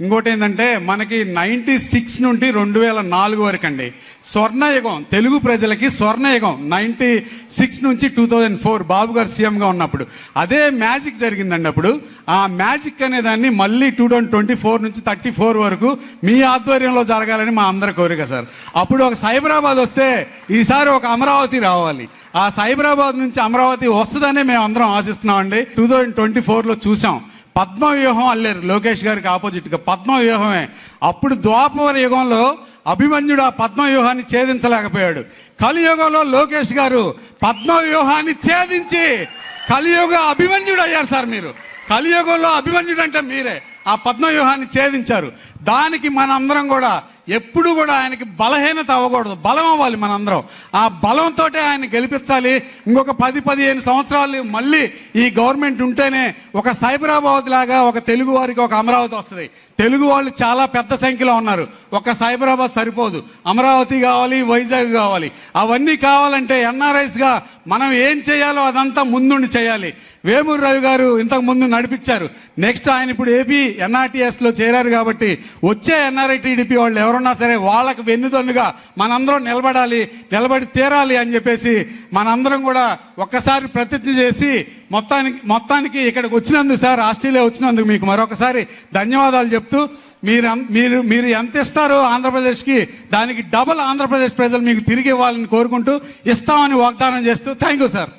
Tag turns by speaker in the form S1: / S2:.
S1: ఇంకోటి ఏంటంటే మనకి నైంటీ సిక్స్ నుండి రెండు వేల నాలుగు వరకు అండి స్వర్ణయుగం తెలుగు ప్రజలకి స్వర్ణయుగం నైంటీ సిక్స్ నుంచి two thousand four Babu garu సీఎంగా ఉన్నప్పుడు. అదే మ్యాజిక్ జరిగిందండి అప్పుడు. ఆ మ్యాజిక్ అనే దాన్ని మళ్ళీ టూ థౌజండ్ ట్వంటీ ఫోర్ నుంచి థర్టీ ఫోర్ వరకు మీ ఆధ్వర్యంలో జరగాలని మా అందరి కోరిక సార్. అప్పుడు ఒక సైబరాబాద్ వస్తే ఈసారి ఒక అమరావతి రావాలి. ఆ సైబరాబాద్ నుంచి అమరావతి వస్తుందనే మేము అందరం ఆశిస్తున్నామండి. టూ థౌజండ్ ట్వంటీ ఫోర్లో చూసాం పద్మ వ్యూహం అల్లేరు లోకేష్ గారికి ఆపోజిట్గా. పద్మవ్యూహమే. పద్మ వ్యూహమే అప్పుడు ద్వాపర యుగంలో అభిమన్యుడు ఆ పద్మవ్యూహాన్ని ఛేదించలేకపోయాడు. కలియుగంలో లోకేష్ గారు పద్మ వ్యూహాన్ని ఛేదించి కలియుగ అభిమన్యుడు అయ్యారు సార్ మీరు. కలియుగంలో అభిమన్యుడు అంటే మీరే. ఆ పద్మ వ్యూహాన్ని ఛేదించారు. దానికి మనందరం కూడా ఎప్పుడు కూడా ఆయనకి బలహీనత అవ్వకూడదు. బలం అవ్వాలి మనందరం. ఆ బలంతో ఆయన గెలిపించాలి. ఇంకొక పది పదిహేను సంవత్సరాలు మళ్ళీ ఈ గవర్నమెంట్ ఉంటేనే ఒక సైబరాబాద్ లాగా ఒక తెలుగు వారికి ఒక అమరావతి వస్తుంది. తెలుగు వాళ్ళు చాలా పెద్ద సంఖ్యలో ఉన్నారు. ఒక సైబరాబాద్ సరిపోదు. అమరావతి కావాలి వైజాగ్ కావాలి. అవన్నీ కావాలంటే ఎన్ఆర్ఐస్గా మనం ఏం చేయాలో అదంతా ముందుండి చేయాలి. వేమూరు రవి గారు ఇంతకు ముందు నడిపించారు. నెక్స్ట్ ఆయన ఇప్పుడు ఏపీ ఎన్ఆర్టీఎస్లో చేరారు కాబట్టి వచ్చే ఎన్ఆర్ఐ టీడీపీ వాళ్ళు ఎవరున్నా సరే వాళ్ళకు వెన్నుదన్నుగా మనందరం నిలబడాలి నిలబడి తీరాలి అని చెప్పేసి మనందరం కూడా ఒక్కసారి ప్రతిజ్ఞ చేసి మొత్తానికి మొత్తానికి ఇక్కడికి వచ్చినందుకు సార్ ఆస్ట్రేలియా వచ్చినందుకు మీకు మరొకసారి ధన్యవాదాలు చెప్తూ మీరు అం- మీరు మీరు ఎంత ఇస్తారో ఆంధ్రప్రదేశ్కి దానికి డబుల్ ఆంధ్రప్రదేశ్ ప్రజలు మీకు తిరిగి ఇవ్వాలని కోరుకుంటూ ఇస్తామని వాగ్దానం చేస్తూ థ్యాంక్ యూ సార్.